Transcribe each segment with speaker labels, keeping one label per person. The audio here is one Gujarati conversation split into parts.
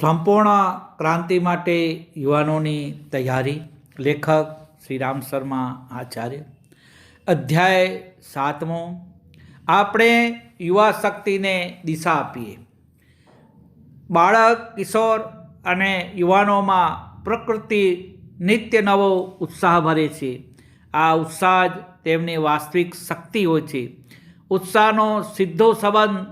Speaker 1: સંપૂર્ણ ક્રાંતિ માટે યુવાનોની તૈયારી, લેખક શ્રી રામ શર્મા આચાર્ય. અધ્યાય સાતમો, આપણે યુવા શક્તિને દિશા આપીએ. બાળક, કિશોર અને યુવાનોમાં પ્રકૃતિ નિત્ય નવો ઉત્સાહ ભરે છે. આ ઉત્સાહ જ તેમની વાસ્તવિક શક્તિ હોય છે. ઉત્સાહનો સીધો સંબંધ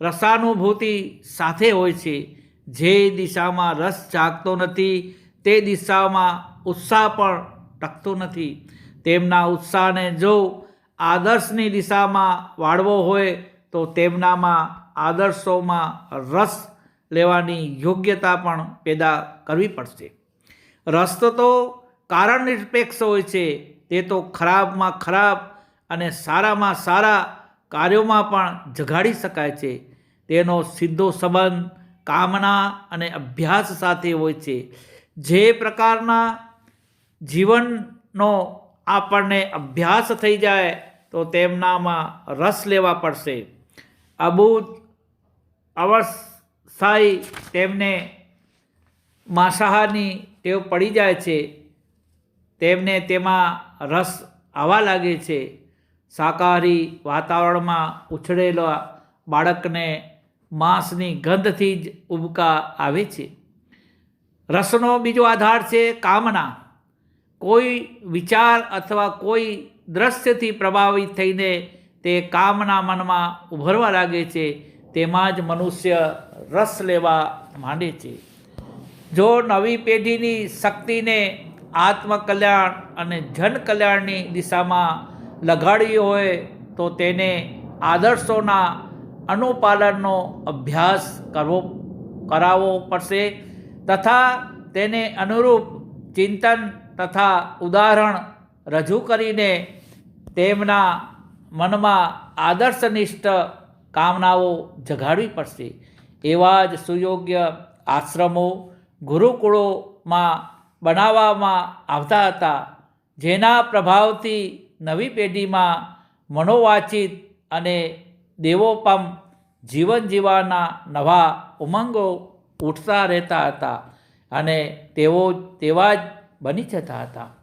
Speaker 1: રસાનુભૂતિ સાથે હોય છે. જે દિશામાં રસ જાગતો નથી, તે દિશામાં ઉત્સાહ પણ ટકતો નથી. તેમના ઉત્સાહને જો આદર્શની દિશામાં વાળવો હોય, તો તેમનામાં આદર્શોમાં રસ લેવાની યોગ્યતા પણ પેદા કરવી પડશે. રસ તો કારણ નિરપેક્ષ હોય છે, તે તો ખરાબમાં ખરાબ અને સારામાં સારા કાર્યોમાં પણ જગાડી શકાય છે. તેનો સીધો સંબંધ કામના અને અભ્યાસ સાથે હોય છે. જે પ્રકારના જીવનનો આપણને અભ્યાસ થઈ જાય, તો તેમનામાં રસ લેવા પડશે. અબૂત અવસ્થાઈ તેમને માંસાહારની ટેવ પડી જાય છે. તેમને તેમાં રસ આવવા લાગે છે. શાકાહારી વાતાવરણમાં ઉછળેલા બાળકને માંસની ગંધથી જ ઉબકા આવે છે. રસનો બીજો આધાર છે કામના. કોઈ વિચાર અથવા કોઈ દ્રશ્યથી પ્રભાવિત થઈને તે કામના મનમાં ઉભરવા લાગે છે, તેમાં જ મનુષ્ય રસ લેવા માંડે છે. જો નવી પેઢીની શક્તિને આત્મકલ્યાણ અને જનકલ્યાણની દિશામાં લગાડવી હોય તો તેને આદર્શોના અનુપાલનનો અભ્યાસ કરવો, કરાવવો પડશે તથા તેને અનુરૂપ ચિંતન તથા ઉદાહરણ રજૂ કરીને તેમના મનમાં આદર્શનિષ્ઠ કામનાઓ જગાડવી પડશે. એવા જ સુયોગ્ય આશ્રમો ગુરુકુળોમાં બનાવવામાં આવતા હતા, જેના પ્રભાવથી નવી પેઢીમાં મનોવાચિત અને દેવોપમ જીવન જીવવાના નવા ઉમંગો ઉઠતા રહેતા હતા અને તેઓ તેવા જ બની જતા હતા.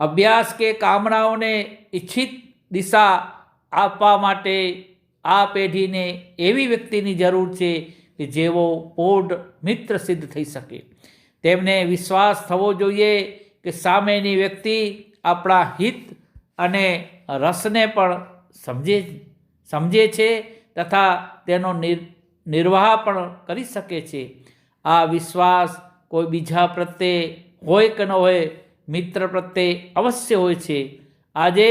Speaker 1: અભ્યાસ કે કામનાઓને ઈચ્છિત દિશા આપવા માટે આ પેઢીને એવી વ્યક્તિની જરૂર છે કે જેઓ પોઢ મિત્ર સિદ્ધ થઈ શકે. તેમને વિશ્વાસ થવો જોઈએ કે સામેની વ્યક્તિ આપણા હિત અને રસને પણ સમજે સમજે છે તથા તેનો નિર, નિર્વાહ પણ કરી શકે છે. આ વિશ્વાસ કોઈ બીજા પ્રત્યે હોય કે ન હોય, મિત્ર પ્રત્યે અવશ્ય હોય છે. આજે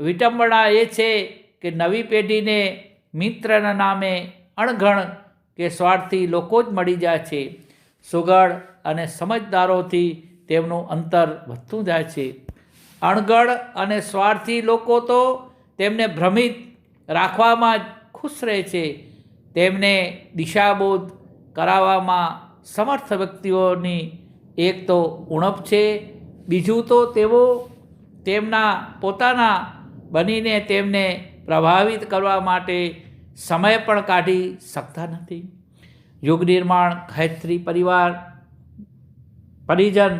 Speaker 1: વિટંબણા એ છે કે નવી પેઢીને મિત્રના નામે અણઘણ કે સ્વાર્થી લોકો જ મળી જાય છે. સુગળ અને સમજદારોથી તેમનું અંતર વધતું જાય છે. અણગળ અને સ્વાર્થી લોકો તો તેમને ભ્રમિત રાખવામાં ખુશ રહે છે. તેમને દિશાબોધ કરાવવામાં સમર્થ વ્યક્તિઓની એક તો ઉણપ છે, બીજું તો તેઓ તેમના પોતાના બનીને તેમને પ્રભાવિત કરવા માટે સમય પણ કાઢી શકતા નથી. યુગ નિર્માણ, ગાયત્રી પરિવાર, પરિજન,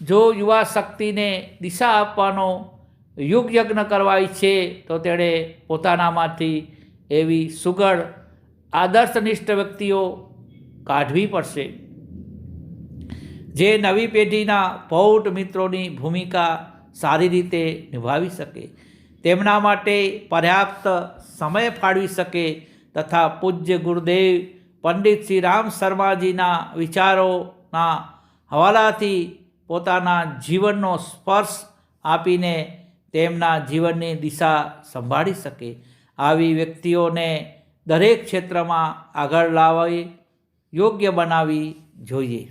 Speaker 1: જો યુવા શક્તિને દિશા આપવાનો યુગ યજ્ઞ કરવા ઈચ્છે તો તેણે પોતાનામાંથી એવી સુગડ આદર્શનિષ્ઠ વ્યક્તિઓ કાઢવી પડશે. જે નવી પેઢીના પૌટ મિત્રોની ભૂમિકા સારી રીતે નિભાવી શકે, તેમના માટે પર્યાપ્ત સમય ફાળવી શકે તથા પૂજ્ય ગુરુદેવ, પંડિત શ્રી રામ શર્માજીના વિચારોના હવાલાથી પોતાના જીવનનો સ્પર્શ આપીને તેમના જીવનની દિશા સંભાળી શકે આવી વ્યક્તિઓને દરેક ક્ષેત્રમાં આગળ લાવવી યોગ્ય બનાવવી જોઈએ.